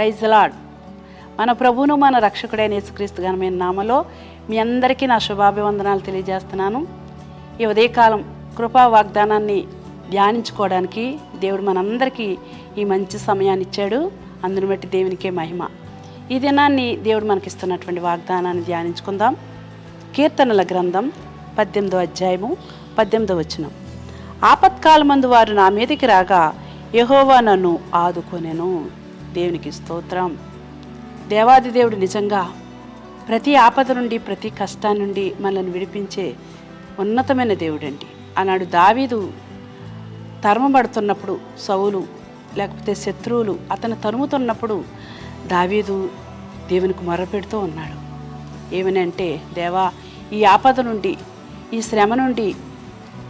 Praise lord. మన ప్రభువును మన రక్షకుడైన యేసుక్రీస్తు ఘనమైన నామలో మీ అందరికీ నా శుభాభివందనాలు తెలియజేస్తున్నాను. ఈ ఉదయకాలం కృపా వాగ్దానాన్ని ధ్యానించుకోవడానికి దేవుడు మనందరికీ ఈ మంచి సమయాన్ని ఇచ్చాడు. అందుని బట్టి దేవునికే మహిమ. ఈ దినాన్ని దేవుడు మనకిస్తున్నటువంటి వాగ్దానాన్ని ధ్యానించుకుందాం. కీర్తనల గ్రంథం పద్దెనిమిదో అధ్యాయము పద్దెనిమిదో వచనం. ఆపత్కాలమందు వారు నా మీదకి రాగా యహోవా నన్ను ఆదుకొనెను. దేవునికి స్తోత్రం. దేవాది దేవుడు నిజంగా ప్రతి ఆపద నుండి ప్రతి కష్టం నుండి మనల్ని విడిపించే ఉన్నతమైన దేవుడండి. ఆనాడు దావీదు తరమబడుతున్నప్పుడు సౌలు లేకపోతే శత్రువులు అతను తరుముతున్నప్పుడు దావీదు దేవునికి మొరపెడుతూ ఉన్నాడు. ఏమనంటే దేవా ఈ ఆపద నుండి ఈ శ్రమ నుండి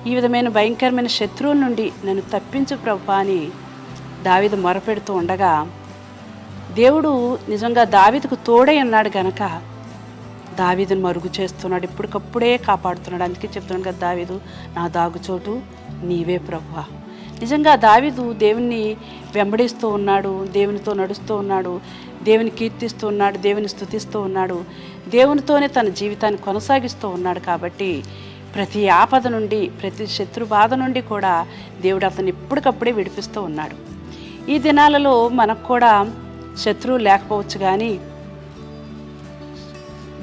ఈ విధమైన భయంకరమైన శత్రువుల నుండి నన్ను తప్పించు ప్రభా అని దావీదు మొరపెడుతూ ఉండగా దేవుడు నిజంగా దావీదుకు తోడై ఉన్నాడు గనక దావీదును మరుగు చేస్తున్నాడు. ఇప్పటికప్పుడే కాపాడుతున్నాడు. అందుకే చెప్తున్నాడు కదా దావీదు నా దాగుచోటు నీవే ప్రభు నిజంగా దావీదు దేవుణ్ణి వెంబడిస్తూ ఉన్నాడు దేవునితో నడుస్తూ ఉన్నాడు దేవుని కీర్తిస్తూ ఉన్నాడు దేవుని స్థుతిస్తూ ఉన్నాడు దేవునితోనే తన జీవితాన్ని కొనసాగిస్తూ ఉన్నాడు కాబట్టి ప్రతి ఆపద నుండి ప్రతి శత్రు బాధ నుండి కూడా దేవుడు అతను ఎప్పటికప్పుడే విడిపిస్తూ ఉన్నాడు. ఈ దినాలలో మనకు కూడా శత్రువు లేకపోవచ్చు కానీ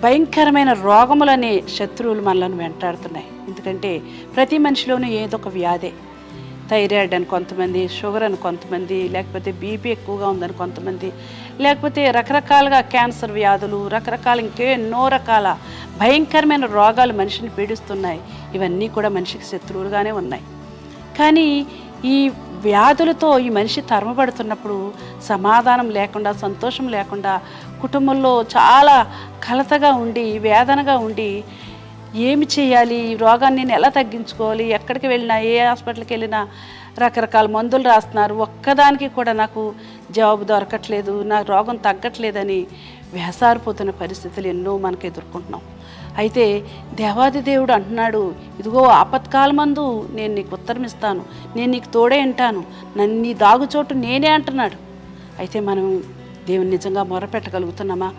భయంకరమైన రోగములనే శత్రువులు మనలను వెంటాడుతున్నాయి. ఎందుకంటే ప్రతి మనిషిలోనూ ఏదో ఒక వ్యాధే. థైరాయిడ్ అని కొంతమంది షుగర్ అని కొంతమంది లేకపోతే బీపీ ఎక్కువగా ఉందని కొంతమంది లేకపోతే రకరకాలుగా క్యాన్సర్ వ్యాధులు రకరకాల ఇంకెన్నో రకాల భయంకరమైన రోగాలు మనిషిని పీడిస్తున్నాయి. ఇవన్నీ కూడా మనిషికి శత్రువులుగానే ఉన్నాయి. కానీ ఈ వ్యాధులతో ఈ మనిషి తరమబడుతున్నప్పుడు సమాధానం లేకుండా సంతోషం లేకుండా కుటుంబంలో చాలా కలతగా ఉండి వేదనగా ఉండి ఏమి చేయాలి? ఈ రోగాన్ని నేను ఎలా తగ్గించుకోవాలి? ఎక్కడికి వెళ్ళినా ఏ హాస్పిటల్కి వెళ్ళినా రకరకాల మందులు రాస్తున్నారు. ఒక్కదానికి కూడా నాకు జవాబు దొరకట్లేదు నా రోగం తగ్గట్లేదని వేసారిపోతున్న పరిస్థితులు ఎన్నో మనకు ఎదుర్కొంటున్నాం. అయితే దేవాది దేవుడు అంటున్నాడు ఇదిగో ఆపత్కాలమందు నేను నీకు ఉత్తరం ఇస్తాను నేను నీకు తోడే ఉంటాను నన్ను నీ దాగుచోటు నేనే అంటున్నాడు. అయితే మనం దేవుని నిజంగా మొరపెట్టగలుగుతున్నామా?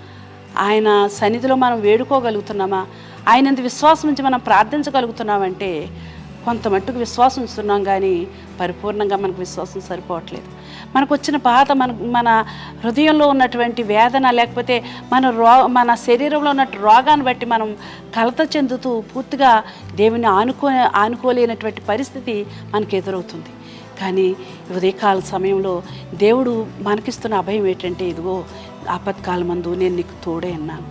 ఆయన సన్నిధిలో మనం వేడుకోగలుగుతున్నామా? ఆయనందు విశ్వాసం నుంచి మనం ప్రార్థించగలుగుతున్నామంటే కొంత మట్టుకు విశ్వాసం ఇస్తున్నాం కానీ పరిపూర్ణంగా మనకు విశ్వాసం సరిపోవట్లేదు. మనకు వచ్చిన బాధ మన మన హృదయంలో ఉన్నటువంటి వేదన లేకపోతే మన రో మన శరీరంలో ఉన్న రోగాన్ని బట్టి మనం కలత చెందుతూ పూర్తిగా దేవుని ఆనుకో ఆనుకోలేనటువంటి పరిస్థితి మనకు ఎదురవుతుంది. కానీ ఉదయకాల సమయంలో దేవుడు మనకిస్తున్న అభయం ఏంటంటే ఇదిగో ఆపత్కాల మందు నేను నీకు తోడే అన్నాను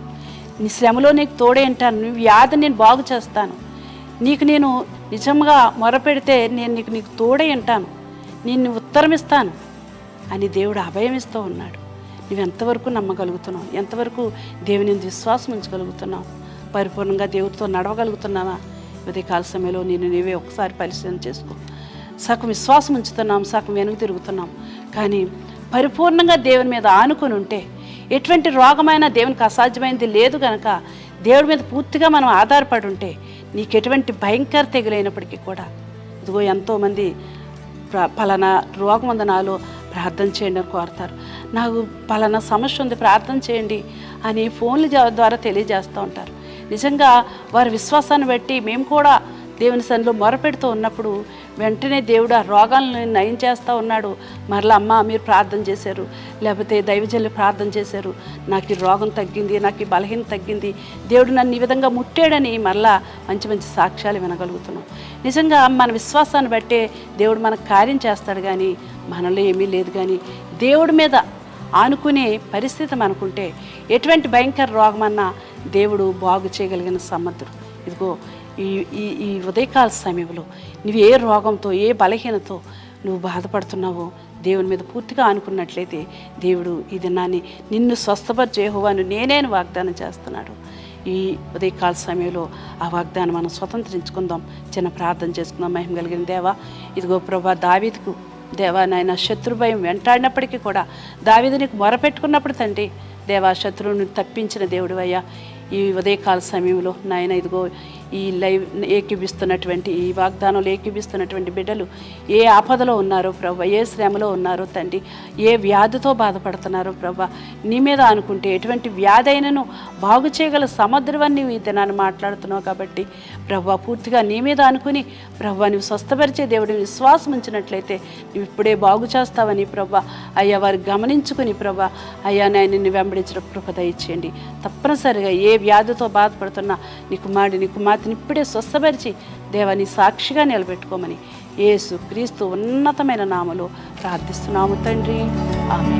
నీ శ్రమలో నీకు తోడే అంటాను నీ వ్యాధి నేను బాగు చేస్తాను. నీకు నేను నిజంగా మొరపెడితే నేను నీకు నీకు తోడై ఉంటాను. నిన్ను ఉత్తరం ఇస్తాను అని దేవుడు అభయం ఇస్తూ ఉన్నాడు. నువ్వు ఎంతవరకు నమ్మగలుగుతున్నావు? ఎంతవరకు దేవుని విశ్వాసం ఉంచగలుగుతున్నావు? పరిపూర్ణంగా దేవుడితో నడవగలుగుతున్నావా? ఉదయకాల సమయంలో నేను నీవే ఒకసారి పరిశీలన చేసుకో. సగం విశ్వాసం ఉంచుతున్నాం సగం వెనుక తిరుగుతున్నాం. కానీ పరిపూర్ణంగా దేవుని మీద ఆనుకొని ఉంటే ఎటువంటి రోగమైనా దేవునికి అసాధ్యమైనది లేదు కనుక దేవుడి మీద పూర్తిగా మనం ఆధారపడి ఉంటే నీకు ఎటువంటి భయంకర తెగులైనప్పటికీ కూడా ఇదిగో ఎంతోమంది ప్ర- పలానా రోగం ఉంది నాలో ప్రార్థన చేయండి అని కోరుతారు. నాకు పలానా సమస్య ఉంది ప్రార్థన చేయండి అని ఫోన్ల ద్వారా తెలియజేస్తూ ఉంటారు. నిజంగా వారి విశ్వాసాన్ని బట్టి మేము కూడా దేవుని సన్నిలో మొరపెడుతూ ఉన్నప్పుడు వెంటనే దేవుడు ఆ రోగాలను నయం చేస్తూ ఉన్నాడు. మరలా అమ్మ మీరు ప్రార్థన చేశారు. లేకపోతే దైవజల్లి ప్రార్థన చేశారు. నాకు ఈ రోగం తగ్గింది నాకు ఈ బలహీన తగ్గింది. దేవుడు నన్ను ఈ విధంగా ముట్టాడని మరలా మంచి మంచి సాక్ష్యాలు వినగలుగుతున్నాం. నిజంగా మన విశ్వాసాన్ని బట్టే దేవుడు మనకు కార్యం చేస్తాడు కానీ మనలో ఏమీ లేదు కానీ దేవుడి మీద ఆనుకునే పరిస్థితి మనకుంటే ఎటువంటి భయంకర రోగమన్నా దేవుడు బాగు చేయగలిగిన సమర్థుడు. ఇదిగో ఈ ఈ ఈ ఉదయకాల సమయంలో నువ్వు ఏ రోగంతో ఏ బలహీనతో నువ్వు బాధపడుతున్నావో దేవుని మీద పూర్తిగా అనుకున్నట్లయితే దేవుడు ఈ దినాన్ని నిన్ను స్వస్థపరిచేహోవాను నేనే అని వాగ్దానం చేస్తున్నాడు. ఈ ఉదయకాల సమయంలో ఆ వాగ్దానం మనం స్వతంత్రించుకుందాం చిన్న ప్రార్థన చేసుకుందాం. మహిమ కలిగిన దేవా ఇదిగో ప్రభా దావీదుకు దేవా నాయన శత్రుభయం వెంటాడినప్పటికీ కూడా దావీదు నీకు మొరపెట్టుకున్నప్పుడు తండ్రి దేవా శత్రువుని తప్పించిన దేవుడు అయ్యా. ఈ ఉదయకాల సమయంలో నాయన ఇదిగో ఈ లైవ్ ఏకీభిస్తున్నటువంటి ఈ వాగ్దానంలో ఏకీభిస్తున్నటువంటి బిడ్డలు ఏ ఆపదలో ఉన్నారో ప్రభా ఏ శ్రమలో ఉన్నారో తండ్రి ఏ వ్యాధితో బాధపడుతున్నారో ప్రభా నీ మీద అనుకుంటే ఎటువంటి వ్యాధి అయినను బాగు చేయగల సమద్రవాన్ని ఈ దినాన్ని మాట్లాడుతున్నావు కాబట్టి ప్రభా పూర్తిగా నీ మీద అనుకుని ప్రభా నువ్వు స్వస్థపరిచే దేవుడిని విశ్వాసం ఉంచినట్లయితే నువ్వు ఇప్పుడే బాగు చేస్తావని ప్రభా అయ్యా వారు గమనించుకుని ప్రభా అయ్యా నేను నిన్ను వెంబడించిన కృపద ఇచ్చేయండి తప్పనిసరిగా ఏ వ్యాధితో బాధపడుతున్నా నీ కుమారుడి నీ అతని ఇప్పుడే స్వస్థపరిచి దేవాని సాక్షిగా నిలబెట్టుకోమని యేసు క్రీస్తు ఉన్నతమైన నామలో ప్రార్థిస్తున్నాము తండ్రి. ఆమె